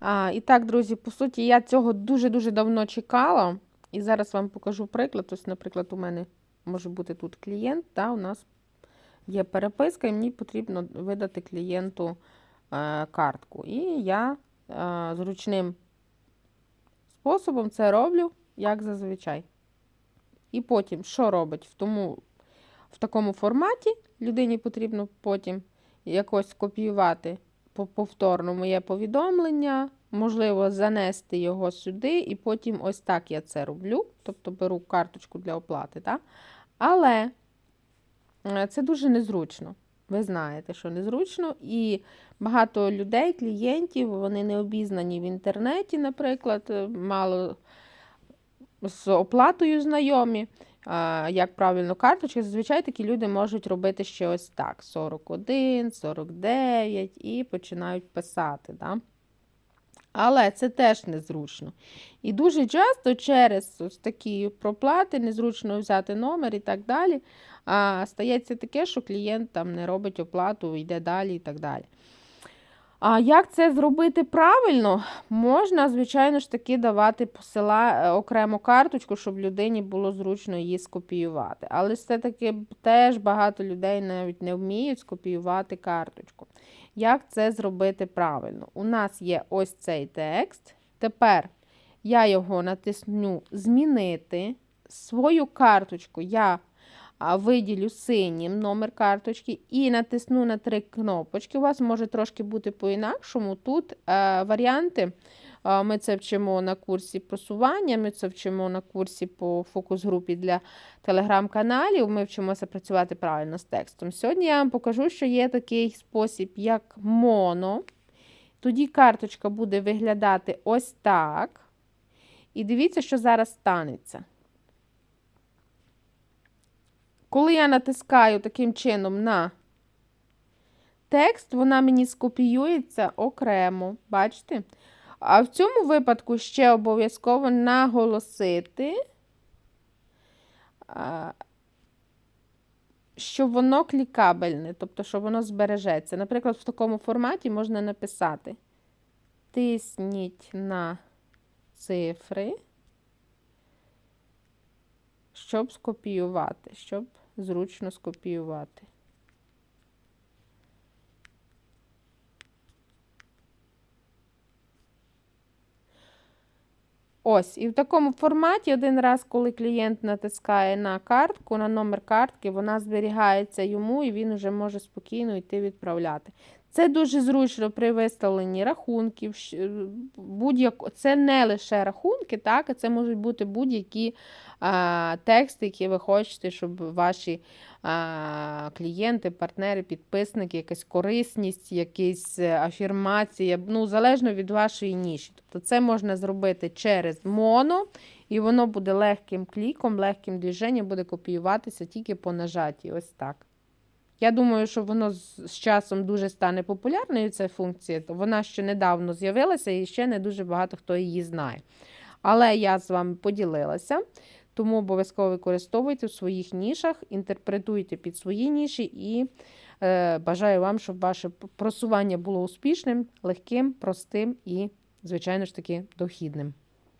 А, і так, друзі, по суті, я цього дуже-дуже давно чекала. І зараз вам покажу приклад. Ось, наприклад, у мене може бути тут клієнт, та, у нас є переписка, і мені потрібно видати клієнту е, картку. І я е, зручним способом це роблю, як зазвичай. І потім, що робить в, тому, в такому форматі, людині потрібно потім якось копіювати повторно моє повідомлення, можливо, занести його сюди, і потім ось так я це роблю. Тобто беру карточку для оплати. Так? Але е, це дуже незручно. Ви знаєте, що незручно, і багато людей, клієнтів, вони не обізнані в інтернеті, наприклад, е, мало з оплатою знайомі, як правильно карточки. Зазвичай такі люди можуть робити ще ось так: 41, 49 і починають писати. Да? Але це теж незручно. І дуже часто через ось такі проплати, незручно взяти номер і так далі. А, стається таке, що клієнт там не робить оплату, йде далі і так далі. А як це зробити правильно? Можна, звичайно ж таки, давати посила е, окрему карточку, щоб людині було зручно її скопіювати. Але все-таки теж багато людей навіть не вміють скопіювати карточку. Як це зробити правильно? У нас є ось цей текст. Тепер я його натисну Змінити. Свою карточку я виділю синім номер карточки і натисну на три кнопочки. У вас може трошки бути по-інакшому. Тут е, варіанти. е, Ми це вчимо на курсі просування, ми це вчимо на курсі по фокус-групі для телеграм-каналів. Ми вчимося працювати правильно з текстом. Сьогодні я вам покажу, що є такий спосіб, як моно. Тоді карточка буде виглядати ось так. І дивіться, що зараз станеться. Коли я натискаю таким чином на текст, вона мені скопіюється окремо. Бачите? А в цьому випадку ще обов'язково наголосити, що воно клікабельне, тобто, що воно збережеться. Наприклад, в такому форматі можна написати: тисніть на цифри, щоб скопіювати, щоб зручно скопіювати. Ось, і в такому форматі один раз, коли клієнт натискає на картку, на номер картки, вона зберігається йому, і він вже може спокійно йти відправляти. Це дуже зручно при виставленні рахунків. будь-як... Це не лише рахунки, так, а це можуть бути будь-які а, тексти, які ви хочете, щоб ваші а, клієнти, партнери, підписники, якась корисність, якісь е, афірмації, ну, залежно від вашої ніші. Тобто це можна зробити через моно, і воно буде легким кліком, легким движенням, буде копіюватися тільки по нажатті. Ось так. Я думаю, що воно з часом дуже стане популярною, ця функція. Вона ще недавно з'явилася і ще не дуже багато хто її знає. Але я з вами поділилася, тому обов'язково використовуйте в своїх нішах, інтерпретуйте під свої ніші і е, бажаю вам, щоб ваше просування було успішним, легким, простим і, звичайно ж таки, дохідним.